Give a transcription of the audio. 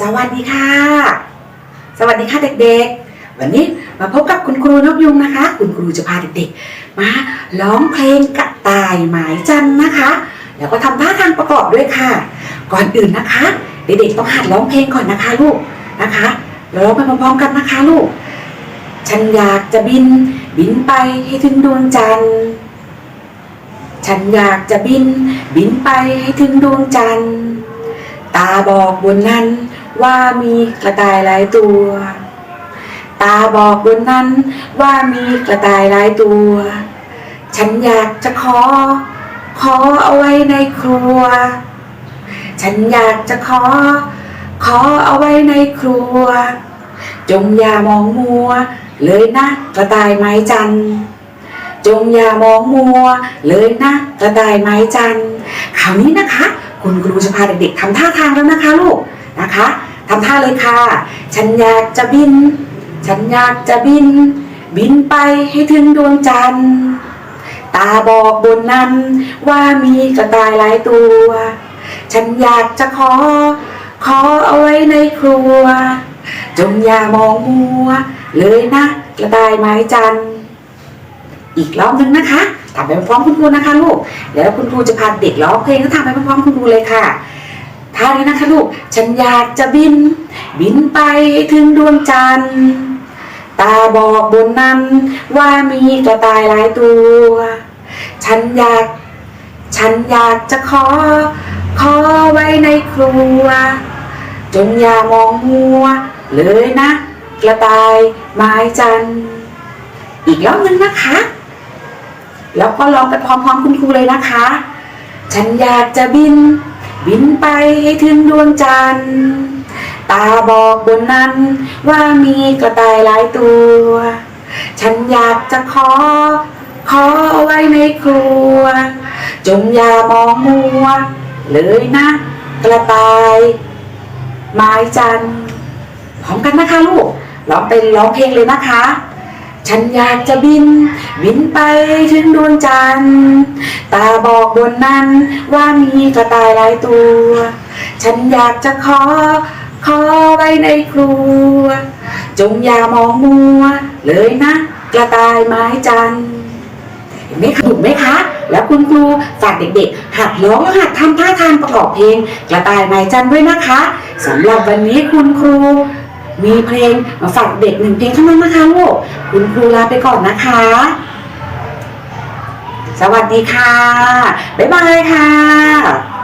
สวัสดีค่ะ สวัสดีค่ะเด็กๆ วันนี้มาพบกับคุณครูนกยุงนะคะ คุณครูจะพาเด็กๆ มาร้องเพลงกระต่ายหมายจันนะคะ แล้วก็ทำท่าทางประกอบด้วยค่ะ ก่อนอื่นนะคะ เด็กๆต้องหัดร้องเพลงก่อนนะคะลูกนะคะร้องไปพร้อมๆกันนะคะลูก ฉันอยากจะบินบินไปให้ถึงดวงจันทร์ ฉันอยากจะบินบินไปให้ถึงดวงจันทร์ ตาบอกบนนั้นว่ามีกระต่ายหลายตัว ตาบอกบนนั้นว่ามีกระต่ายหลายตัว ฉันอยากจะขอ ขอเอาไว้ในครัว ฉันอยากจะขอ ขอเอาไว้ในครัว จงอย่ามองมัว เลยนะกระต่ายไม้จันจงอย่ามองมัว เลยนะกระต่ายไม้จันคราวนี้นะคะ คุณครูจะพาเด็กๆทำท่าทางแล้วนะคะลูกนะคะทำท่าเลยค่ะ ฉันอยากจะบิน ฉันอยากจะบิน บินไปให้ถึงดวงจันทร์ ตาบอกบนนั้นว่ามีกระต่ายหลายตัว ฉันอยากจะขอ ขอเอาไว้ในครัว จงอย่ามองมัว เลยนะกระต่ายไม้จันทร์ อีกรอบหนึงนะคะำไปพร้อมคุณครูนะคะลูกแล้วคุณครูจะพาเด็กร้องเพลงก็ทำไปพร้อมคุณครูเลยค่ะท่านี้นะคะลูกฉันอยากจะบิน บินไปถึงดวงจันทร์ตาบอกบนนั้น ว่ามีกระต่ายหลายตัว ฉันอยาก ฉันอยากจะขอ ขอไว้ในครัว จงอย่ามองมัว เลยนะ กระต่ายไม้จันทร์อีกรอบหนึงนะคะ แล้วก็ลองไปพร้อมๆคุณครูเลยนะคะ ฉันอยากจะบิน บินไปให้ถึงดวงจันทร์ตาบอกบนนั้น ว่ามีกระต่ายหลายตัว ฉันอยากจะขอ ขอเอาไว้ในครัว จงอย่ามองมัว เลยนะ กระต่ายไม้จันทร์พร้อมกันนะคะลูกร้องเป็นร้องเพลงเลยนะคะ ฉันอยากจะบิน บินไปถึงดวงจันทร์ตาบอกบนนั้นว่ามีกระต่ายหลายตัว ฉันอยากจะขอ ขอไว้ในครัว จงอย่ามองมัว เลยนะ กระต่ายไม้จันทร์เห็นไหมคะถูกไหมคะ แล้วคุณครูฝากเด็กๆ หัดร้องหัดทำท่าทางประกอบเพลง กระต่ายไม้จันทร์ด้วยนะคะสำหรับวันนี้คุณครู มีเพลงมาฝากเด็กหนึ่งเพลงเท่านั้นนะคะลูกคุณครูลาไปก่อนนะคะ สวัสดีค่ะ บ๊ายบายค่ะ